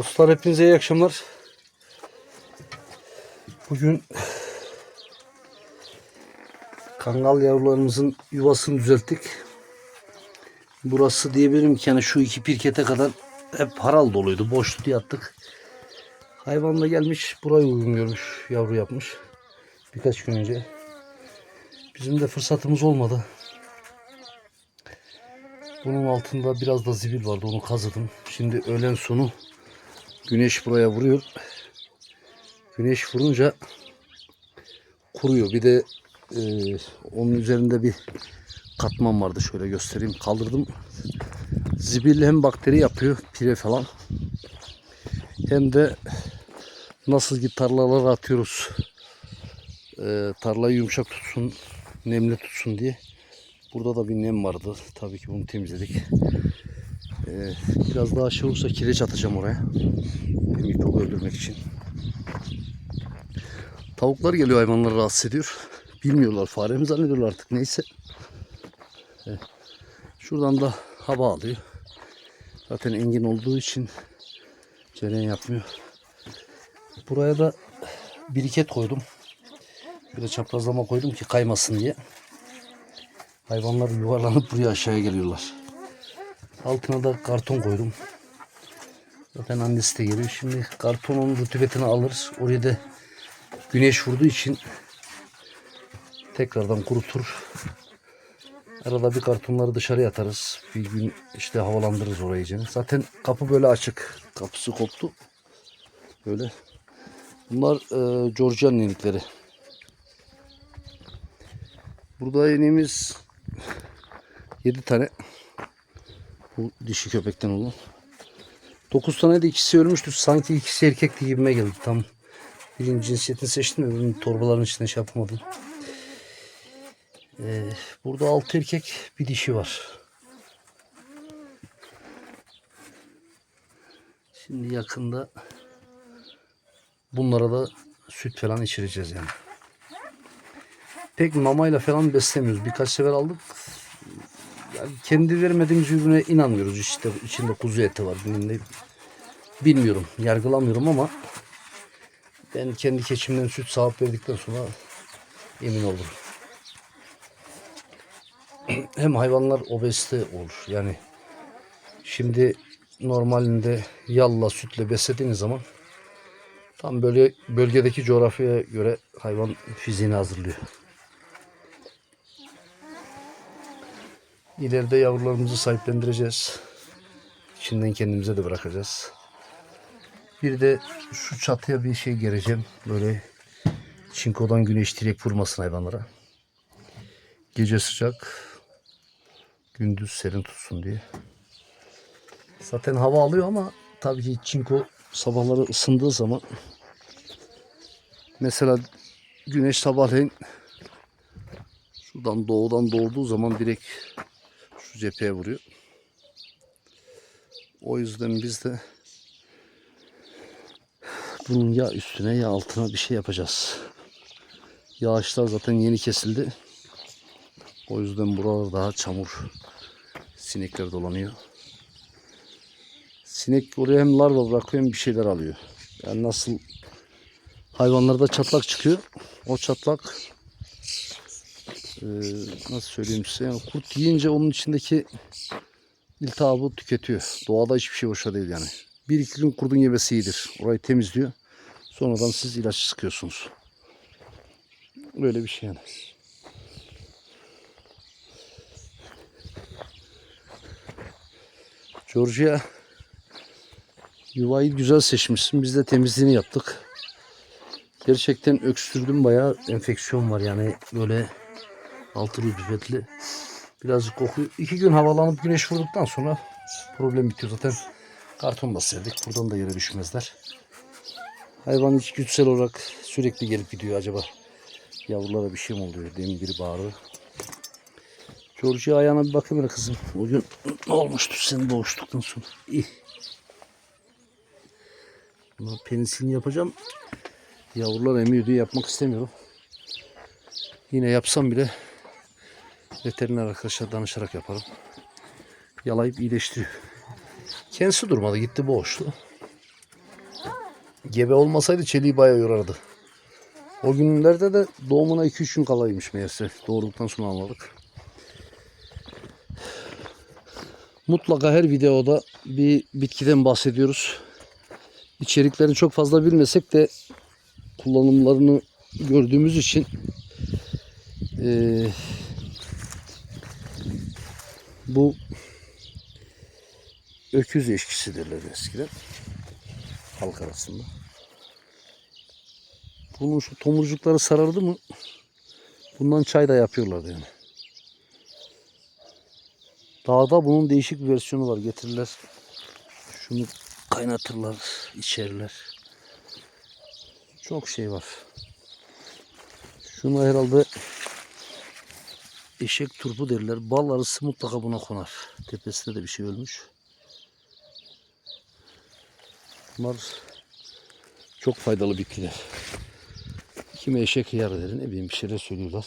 Dostlar hepinize iyi akşamlar. Bugün kangal yavrularımızın yuvasını düzelttik. Burası diyebilirim ki yani şu iki pirkete kadar hep haral doluydu. Boştu yattık. Hayvan da gelmiş burayı uygun görmüş. Yavru yapmış. Birkaç gün önce. Bizim de fırsatımız olmadı. Bunun altında biraz da zibil vardı. Onu kazıdım. Şimdi öğlen sonu güneş buraya vuruyor. Güneş vurunca kuruyor. Bir de e, onun üzerinde bir katman vardı. Şöyle göstereyim. Kaldırdım. Zibil hem bakteri yapıyor. Pire falan. Hem de nasıl ki tarlalara atıyoruz. E, tarlayı yumuşak tutsun, nemli tutsun diye. Burada da bir nem vardı. Tabii ki bunu temizledik. Ee, biraz daha şey olursa kireç atacağım oraya. Mikrop öldürmek için. Tavuklar geliyor hayvanları rahatsız ediyor. Bilmiyorlar fare mi zannediyorlar artık neyse. Evet. Şuradan da hava alıyor. Zaten engin olduğu için cereyan yapmıyor. Buraya da biriket koydum. Bir de çaprazlama koydum ki kaymasın diye. Hayvanlar yuvarlanıp buraya aşağıya geliyorlar. Altına da karton koydum. Zaten annesi de geliyor. Şimdi kartonun rutubetini alır. Oraya da güneş vurduğu için tekrardan kurutur. Arada bir kartonları dışarı atarız. Bir gün işte havalandırırız orayı iyice. Zaten kapı böyle açık. Kapısı koptu. Böyle. Bunlar e, Georgian inikleri. Burada ineğimiz 7 tane bu dişi köpekten olan. 9 tane ikisi ölmüştü. Sanki ikisi erkekti gibime geldi. Tam birinci cinsiyetini seçtim de torbaların içinde şey yapamadım. Ee, burada 6 erkek bir dişi var. Şimdi yakında bunlara da süt falan içireceğiz yani. Pek mamayla falan beslemiyoruz. Birkaç sefer aldık. Kendi vermediğimiz ürüne inanmıyoruz. İşte içinde kuzu eti var. Bilmiyorum. Yargılamıyorum ama ben kendi keçimden süt sağıp verdikten sonra emin olurum. Hem hayvanlar obezite olur. Yani şimdi normalinde yalla sütle beslediğiniz zaman tam böyle bölgedeki coğrafyaya göre hayvan fiziğini hazırlıyor. İleride yavrularımızı sahiplendireceğiz. İçinden kendimize de bırakacağız. Bir de şu çatıya bir şey gereceğim. Böyle çinkodan güneş direkt vurmasın hayvanlara. Gece sıcak, gündüz serin tutsun diye. Zaten hava alıyor ama tabii ki çinko sabahları ısındığı zaman mesela güneş sabahleyin şuradan doğudan doğduğu zaman direkt cepheye vuruyor. O yüzden biz de bunun ya üstüne ya altına bir şey yapacağız. Yağışlar zaten yeni kesildi. O yüzden buralar daha çamur. Sinekler dolanıyor. Sinek oraya hem larva bırakıyor hem bir şeyler alıyor. Yani nasıl hayvanlarda çatlak çıkıyor. O çatlak e, nasıl söyleyeyim size yani kurt yiyince onun içindeki iltihabı tüketiyor. Doğada hiçbir şey boşa değil yani. Bir iki gün kurdun yemesi iyidir. Orayı temizliyor. Sonradan siz ilaç sıkıyorsunuz. Böyle bir şey yani. Georgia yuvayı güzel seçmişsin. Biz de temizliğini yaptık. Gerçekten öksürdüm bayağı enfeksiyon var yani böyle altı rütubetli. Birazcık kokuyor. İki gün havalanıp güneş vurduktan sonra problem bitiyor zaten. Karton da serdik. Buradan da yere düşmezler. Hayvan hiç güçsel olarak sürekli gelip gidiyor acaba. Yavrulara bir şey mi oluyor? Demin biri bağırıyor. Georgia ayağına bir bakayım kızım. O gün ne olmuştu sen boğuştuktan sonra? İyi. Buna penisilini yapacağım. Yavrular emiyor diye yapmak istemiyorum. Yine yapsam bile veteriner arkadaşlar danışarak yaparım. Yalayıp iyileştiriyor. Kendisi durmadı gitti boğuştu. Gebe olmasaydı çeliği bayağı yorardı. O günlerde de doğumuna 2-3 gün kalaymış meğerse. Doğurduktan sonra anladık. Mutlaka her videoda bir bitkiden bahsediyoruz. İçeriklerini çok fazla bilmesek de kullanımlarını gördüğümüz için eee, bu öküz eşkisi derler eskiden halk arasında. Bunun şu tomurcukları sarardı mı bundan çay da yapıyorlardı yani. Dağda bunun değişik bir versiyonu var. Getirirler. Şunu kaynatırlar, içerler. Çok şey var. Şunu herhalde eşek turpu derler. Bal arısı mutlaka buna konar. Tepesinde de bir şey ölmüş. Bunlar çok faydalı bitkiler. Kimi eşek hıyarı der, ne bileyim bir şeyler söylüyorlar.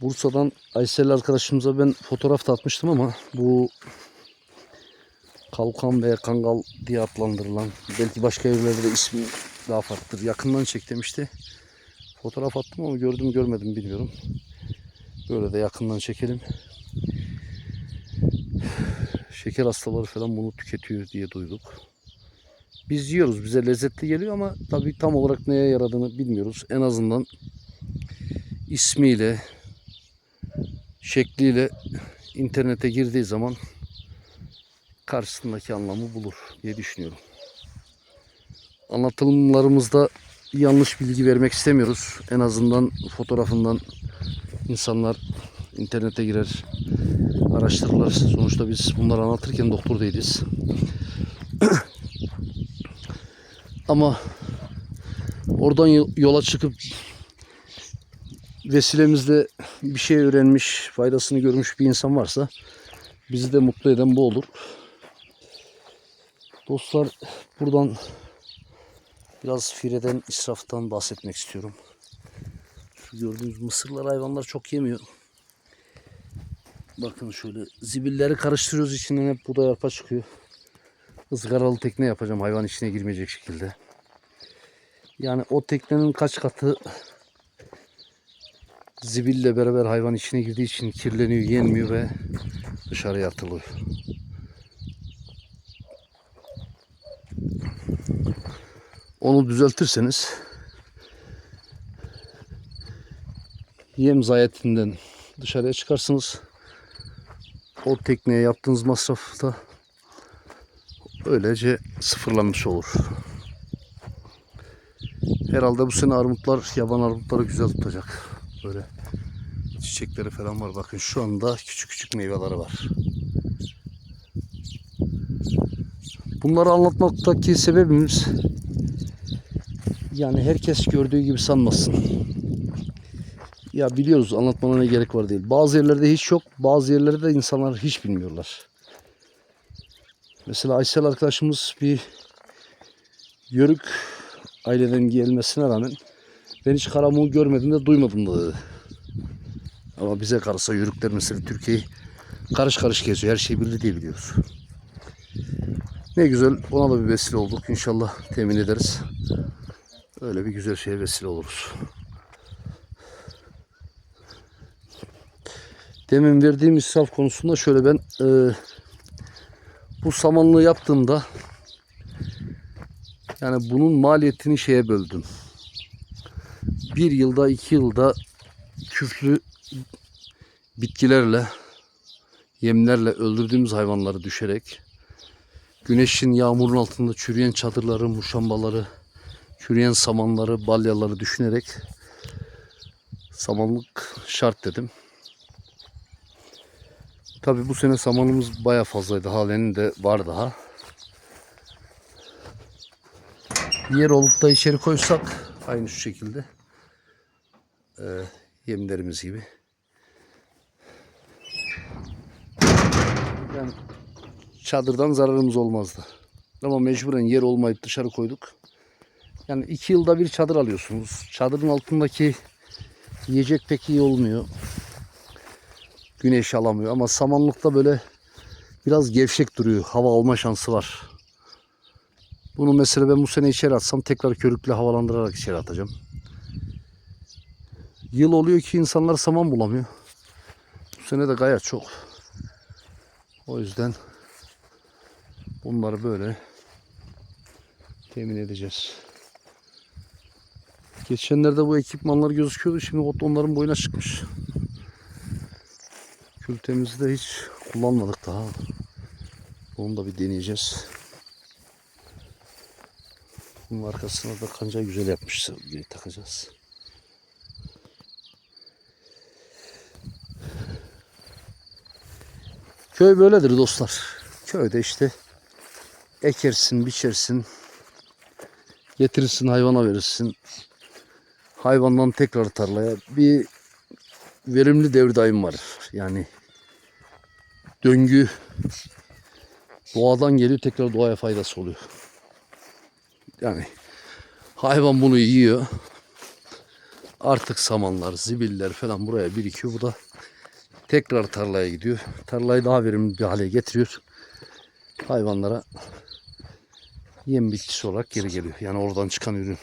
Bursa'dan Aysel arkadaşımıza ben fotoğraf da atmıştım ama bu kalkan veya kangal diye adlandırılan belki başka yerlerde de ismi daha farklıdır. Yakından çek demişti. Fotoğraf attım ama gördüm görmedim bilmiyorum. Böyle de yakından çekelim. Şeker hastaları falan bunu tüketiyor diye duyduk. Biz yiyoruz. Bize lezzetli geliyor ama tabii tam olarak neye yaradığını bilmiyoruz. En azından ismiyle, şekliyle internete girdiği zaman karşısındaki anlamı bulur diye düşünüyorum. Anlatımlarımızda yanlış bilgi vermek istemiyoruz. En azından fotoğrafından insanlar internete girer, araştırırlar. Sonuçta biz bunları anlatırken doktor değiliz. Ama oradan yo- yola çıkıp vesilemizle bir şey öğrenmiş, faydasını görmüş bir insan varsa bizi de mutlu eden bu olur. Dostlar buradan biraz fireden, israftan bahsetmek istiyorum. Şu gördüğünüz mısırlar hayvanlar çok yemiyor. Bakın şöyle zibilleri karıştırıyoruz içinden hep buğday arpa çıkıyor. Izgaralı tekne yapacağım hayvan içine girmeyecek şekilde. Yani o teknenin kaç katı zibille beraber hayvan içine girdiği için kirleniyor, yenmiyor ve dışarıya atılıyor. Onu düzeltirseniz yem zayiatinden dışarıya çıkarsınız. O tekneye yaptığınız masraf da öylece sıfırlanmış olur. Herhalde bu sene armutlar, yaban armutları güzel tutacak. Böyle çiçekleri falan var. Bakın şu anda küçük küçük meyveleri var. Bunları anlatmaktaki sebebimiz yani herkes gördüğü gibi sanmasın. Ya biliyoruz anlatmana ne gerek var değil. Bazı yerlerde hiç yok. Bazı yerlerde de insanlar hiç bilmiyorlar. Mesela Aysel arkadaşımız bir yörük aileden gelmesine rağmen ben hiç karamuğu görmedim de duymadım da dedi. Ama bize kalırsa yörükler mesela Türkiye'yi karış karış geziyor. Her şeyi bildi diye biliyoruz. Ne güzel ona da bir vesile olduk. İnşallah temin ederiz. Öyle bir güzel şeye vesile oluruz. Demin verdiğim israf konusunda şöyle ben e, bu samanlığı yaptığımda yani bunun maliyetini şeye böldüm. Bir yılda iki yılda küflü bitkilerle yemlerle öldürdüğümüz hayvanları düşerek güneşin yağmurun altında çürüyen çadırları, muşambaları, çürüyen samanları, balyaları düşünerek samanlık şart dedim. Tabi bu sene samanımız baya fazlaydı. Halen de var daha. Yer olup da içeri koysak aynı şu şekilde e, yemlerimiz gibi. Yani çadırdan zararımız olmazdı. Ama mecburen yer olmayıp dışarı koyduk. Yani iki yılda bir çadır alıyorsunuz. Çadırın altındaki yiyecek pek iyi olmuyor. Güneş alamıyor ama samanlıkta böyle biraz gevşek duruyor. Hava alma şansı var. Bunu mesela ben bu sene içeri atsam tekrar körükle havalandırarak içeri atacağım. Yıl oluyor ki insanlar saman bulamıyor. Bu sene de gayet çok. O yüzden bunları böyle temin edeceğiz. Geçenlerde bu ekipmanlar gözüküyordu. Şimdi ot onların boyuna çıkmış. Kültemizi de hiç kullanmadık daha. Onu da bir deneyeceğiz. Bunun arkasına da kanca güzel yapmışlar. Bir takacağız. Köy böyledir dostlar. Köyde işte ekersin, biçersin, getirirsin hayvana verirsin. Hayvandan tekrar tarlaya bir verimli devir daim var. Yani döngü doğadan geliyor tekrar doğaya faydası oluyor. Yani hayvan bunu yiyor. Artık samanlar, zibiller falan buraya birikiyor. Bu da tekrar tarlaya gidiyor. Tarlayı daha verimli bir hale getiriyor. Hayvanlara yem bitkisi olarak geri geliyor. Yani oradan çıkan ürün.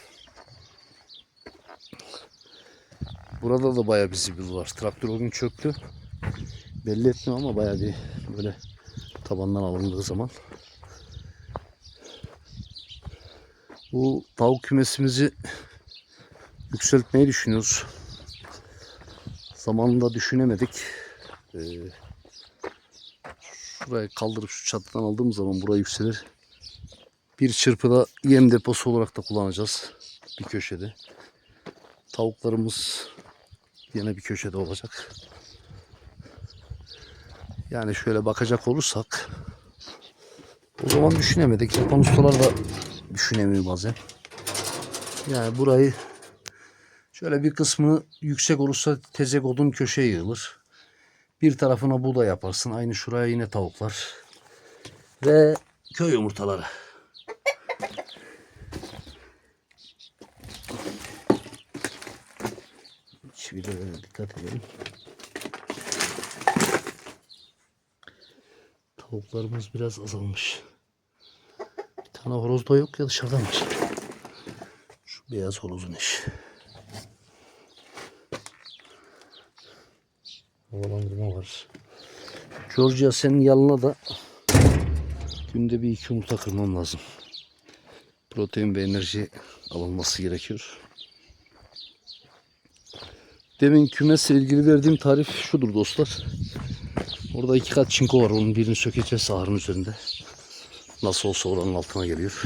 Burada da bayağı bir zibil var. Traktör o gün çöktü. Belli etmiyor ama bayağı bir böyle tabandan alındığı zaman. Bu tavuk kümesimizi yükseltmeyi düşünüyoruz. Zamanında düşünemedik. Ee, şurayı kaldırıp şu çatıdan aldığım zaman buraya yükselir. Bir çırpıda yem deposu olarak da kullanacağız. Bir köşede. Tavuklarımız yine bir köşede olacak. Yani şöyle bakacak olursak o zaman düşünemedik. Yapan ustalar da düşünemiyor bazen. Yani burayı şöyle bir kısmı yüksek olursa tezek odun köşeye yığılır. Bir tarafına buğday yaparsın. Aynı şuraya yine tavuklar. Ve köy yumurtaları. Çivilere dikkat edelim. Tavuklarımız biraz azalmış. Bir tane horoz da yok ya dışarıda var. Şu beyaz horozun eşi. Havalandırma var. Georgia senin yanına da günde bir iki yumurta kırmam lazım. Protein ve enerji alınması gerekiyor. Demin kümesle ilgili verdiğim tarif şudur dostlar. Orada iki kat çinko var. Onun birini sökeceğiz ahırın üzerinde. Nasıl olsa oranın altına geliyor.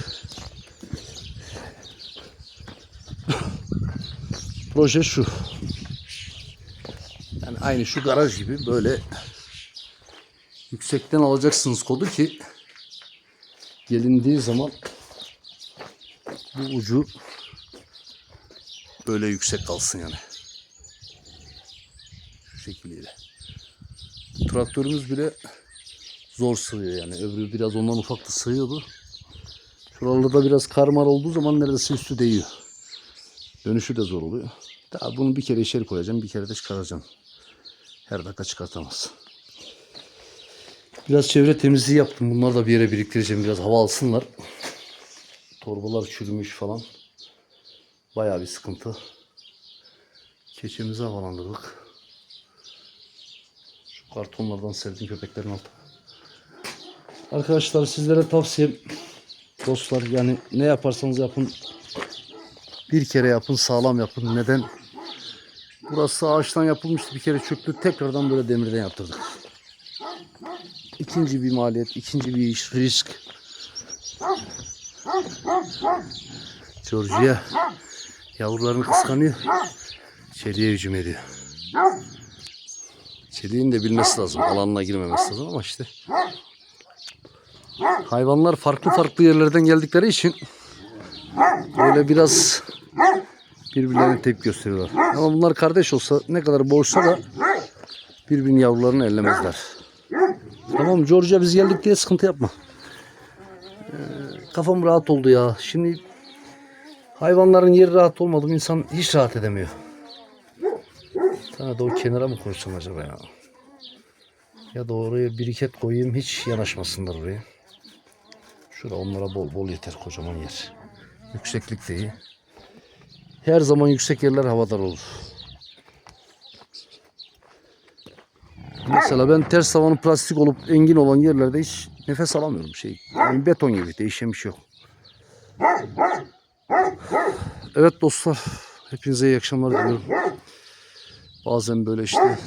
Proje şu. Yani aynı şu garaj gibi böyle yüksekten alacaksınız kodu ki gelindiği zaman bu ucu böyle yüksek kalsın yani. Şu şekliyle. Traktörümüz bile zor sığıyor yani. Öbürü biraz ondan ufaktı sığıyordu. Şuralarda biraz karmar olduğu zaman neredeyse üstü değiyor. Dönüşü de zor oluyor. Daha bunu bir kere içeri koyacağım, bir kere de çıkaracağım. Her dakika çıkartamaz. Biraz çevre temizliği yaptım. Bunları da bir yere biriktireceğim. Biraz hava alsınlar. Torbalar çürümüş falan. Bayağı bir sıkıntı. Keçimizi havalandırdık. Kartonlardan serdim köpeklerin altına. Arkadaşlar sizlere tavsiyem dostlar yani ne yaparsanız yapın bir kere yapın sağlam yapın. Neden? Burası ağaçtan yapılmıştı bir kere çöktü. Tekrardan böyle demirden yaptırdık. İkinci bir maliyet, ikinci bir iş, risk. Georgia yavrularını kıskanıyor. İçeriye hücum ediyor. Çeliğin de bilmesi lazım. Alanına girmemesi lazım ama işte. Hayvanlar farklı farklı yerlerden geldikleri için böyle biraz birbirlerine tepki gösteriyorlar. Ama bunlar kardeş olsa ne kadar boğuşsa da birbirinin yavrularını ellemezler. Tamam Georgia biz geldik diye sıkıntı yapma. Ee, kafam rahat oldu ya. Şimdi hayvanların yeri rahat olmadı mı insan hiç rahat edemiyor. Tane de o kenara mı koysam acaba ya? Ya da oraya biriket koyayım hiç yanaşmasınlar oraya. Şurada onlara bol bol yeter kocaman yer. Yükseklik de iyi. Her zaman yüksek yerler havadar olur. Mesela ben ters tavanı plastik olup engin olan yerlerde hiç nefes alamıyorum şey. Yani beton gibi değişen bir şey yok. Evet dostlar, hepinize iyi akşamlar diliyorum. Bazen böyle işte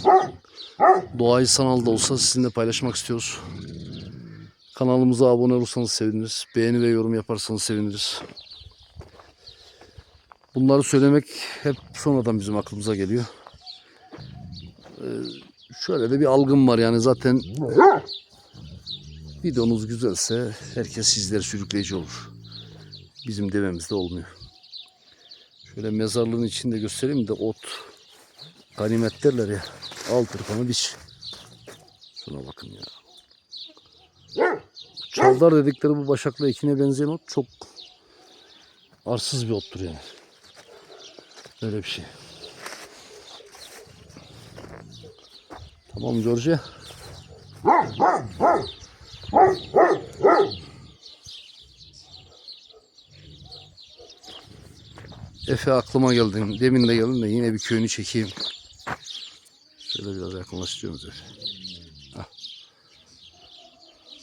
doğayı sanal da olsa sizinle paylaşmak istiyoruz. Kanalımıza abone olursanız seviniriz. Beğeni ve yorum yaparsanız seviniriz. Bunları söylemek hep sonradan bizim aklımıza geliyor. Ee, şöyle de bir algım var yani zaten videonuz güzelse herkes sizleri sürükleyici olur. Bizim dememizde olmuyor. Şöyle mezarlığın içinde göstereyim de ot ganimet derler ya. Al tırpanı biç. Şuna bakın ya. Çavdar dedikleri bu başakla ekine benzeyen ot çok arsız bir ottur yani. Böyle bir şey. Tamam George. Efe aklıma geldi. Demin de geldim de yine bir köyünü çekeyim. Şöyle biraz yakınlaştırıyoruz. Hah.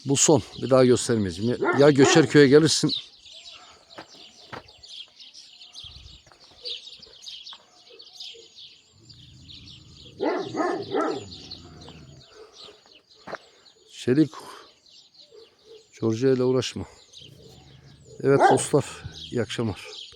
Bu son. Bir daha göstermeyeceğim. Ya, ya Göçer köye gelirsin. Çelik. Georgia ile uğraşma. Evet dostlar. iyi akşamlar.